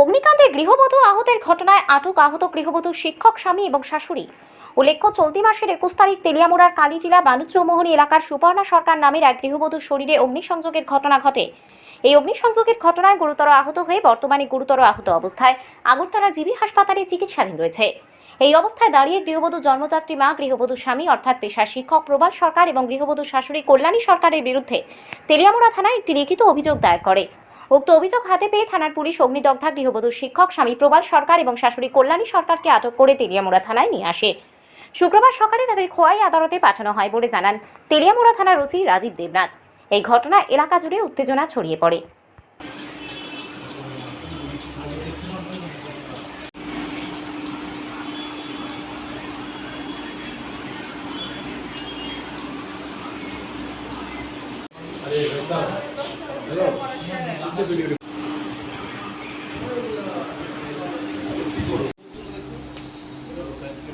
অগ্নিকাণ্ডে গৃহবধূ আহতের ঘটনায় আটক আহত গৃহবধূ শিক্ষক স্বামী এবং শাশুড়ি। উল্লেখ্য, চলতি মাসের একুশ তারিখ তেলিয়ামুড়ার কালীটিলা বাণিজ্যমোহনী এলাকার সুপর্ণা সরকার নামের এক গৃহবধূর শরীরে অগ্নিসংযোগের ঘটনা ঘটে। এই অগ্নিসংযোগের ঘটনায় গুরুতর আহত হয়ে বর্তমানে গুরুতর আহত অবস্থায় আগরতলা জিবি হাসপাতালে চিকিৎসাধীন রয়েছে। এই অবস্থায় দাঁড়িয়ে গৃহবধূ জন্মদাত্রী মা, গৃহবধূ স্বামী অর্থাৎ পেশার শিক্ষক প্রবাল সরকার এবং গৃহবধূ শাশুড়ি কল্যাণী সরকারের বিরুদ্ধে তেলিয়ামুড়া থানায় একটি লিখিত অভিযোগ দায়ের করে। উক্ত অভিযোগ হাতে পেয়ে থানার পুলিশ অগ্নিদগ্ধা গৃহবধূ শিক্ষক, স্বামী প্রবাল সরকার এবং শাশুড়ি কল্যাণী সরকারকে আটক করে তেলিয়ামোড়া থানায় নিয়ে আসে। শুক্রবার সকালে তাদের খোয়াই আদালতে পাঠানো হয় বলে জানান তেলিয়ামুড়া থানার ওসি রাজীব দেবনাথ। এই ঘটনা এলাকা জুড়ে উত্তেজনা ছড়িয়ে পড়ে।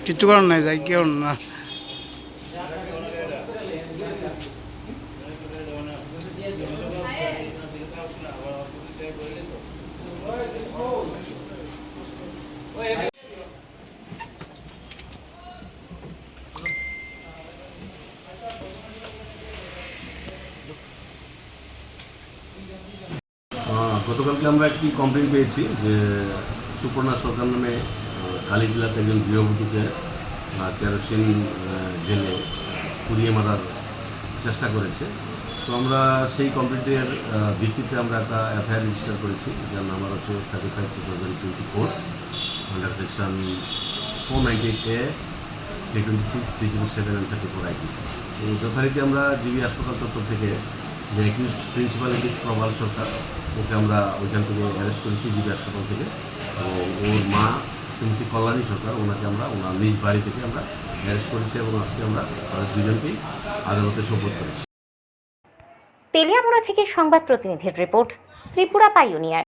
কিচ্ছু করার নাই যাই কেউ না। গতকালকে আমরা একটি কমপ্লেন পেয়েছি যে সুপর্ণা সরকার নামে কালীটিলাতে একজন গৃহবধূকে কেরোসিন ঢেলে পুড়িয়ে মারার চেষ্টা করেছে। তো আমরা সেই কমপ্লেন্টের ভিত্তিতে আমরা একটা এফআইআর রেজিস্টার করেছি, যার নাম্বার হচ্ছে thirty five two thousand twenty four under section four ninety A three twenty six three zero seven and thirty four IPC যথারীতি আমরা জিবি হাসপাতাল তরফ থেকে যে একিউস্ট প্রিন্সিপাল একিউস্ট প্রবাল সরকার ওকে আমরা ওইখান থেকে অ্যারেস্ট করেছি জিবি হাসপাতাল থেকে। এবং ওর মা শ্রীমতী কল্যাণী সরকার, ওনাকে আমরা, ওনার নিজ বাড়ি থেকে আমরা অ্যারেস্ট করেছি এবং আজকে আমরা তাদের দুজনকেই আদালতে শপথ করেছি। তেলিয়ামোড়া থেকে সংবাদ প্রতিনিধির রিপোর্ট, ত্রিপুরা পাইওনিয়ার